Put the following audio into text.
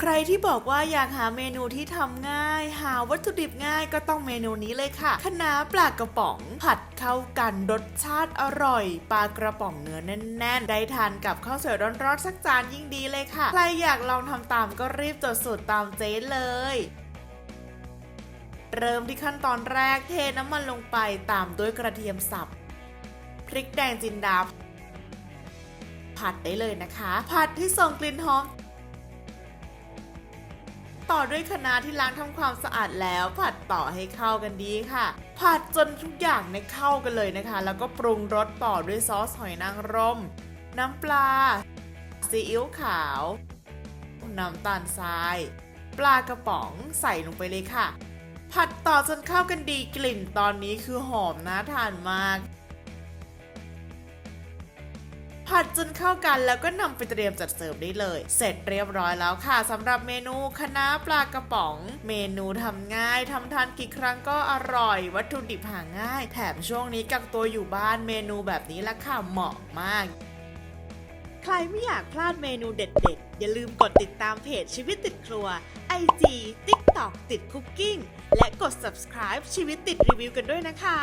ใครที่บอกว่าอยากหาเมนูที่ทำง่าย หาวัตถุดิบง่ายก็ต้องเมนูนี้เลยค่ะคะน้าปลากระป๋อง ผัดเข้ากันรสชาติอร่อย ปลากระป๋องเนื้อแน่นๆ ได้ทานกับข้าวสวยร้อนๆสักจานยิ่งดีเลยค่ะ ใครอยากลองทำตามก็รีบจดสูตรตามเจ๊เลยเริ่มที่ขั้นตอนแรกเทน้ำมันลงไปตามด้วยกระเทียมสับ พริกแดงจินดาผัดได้เลยนะคะ ผัดที่ส่งกลิ่นหอม ต่อด้วยคะน้าที่ล้างทำความสะอาดแล้ว ผัดต่อให้เข้ากันดีค่ะ ผัดจนทุกอย่างในเข้ากันเลยนะคะ แล้วก็ปรุงรสต่อด้วยซอสหอยนางรม น้ำปลา ซีอิ๊วขาว น้ำตาลทราย ปลากระป๋องใส่ลงไปเลยค่ะ ผัดต่อจนเข้ากันดีกลิ่นตอนนี้คือหอมน่าทานมาก ผัดจนเข้ากันแล้วก็นำไปเตรียมจัดเสิร์ฟได้เลย เสร็จเรียบร้อยแล้วค่ะสำหรับเมนูคะน้าปลากระป๋อง เมนูทำง่ายทำทานกี่ครั้งก็อร่อย วัตถุดิบหาง่าย แถมช่วงนี้กักตัวอยู่บ้านเมนูแบบนี้ละค่ะเหมาะมากใครไม่อยากพลาดเมนูเด็ดๆ อย่าลืมกดติดตามเพจชีวิตติดครัว IG TikTok ติดคุกกิ้ง และกด subscribe ชีวิตติดรีวิวกันด้วยนะคะ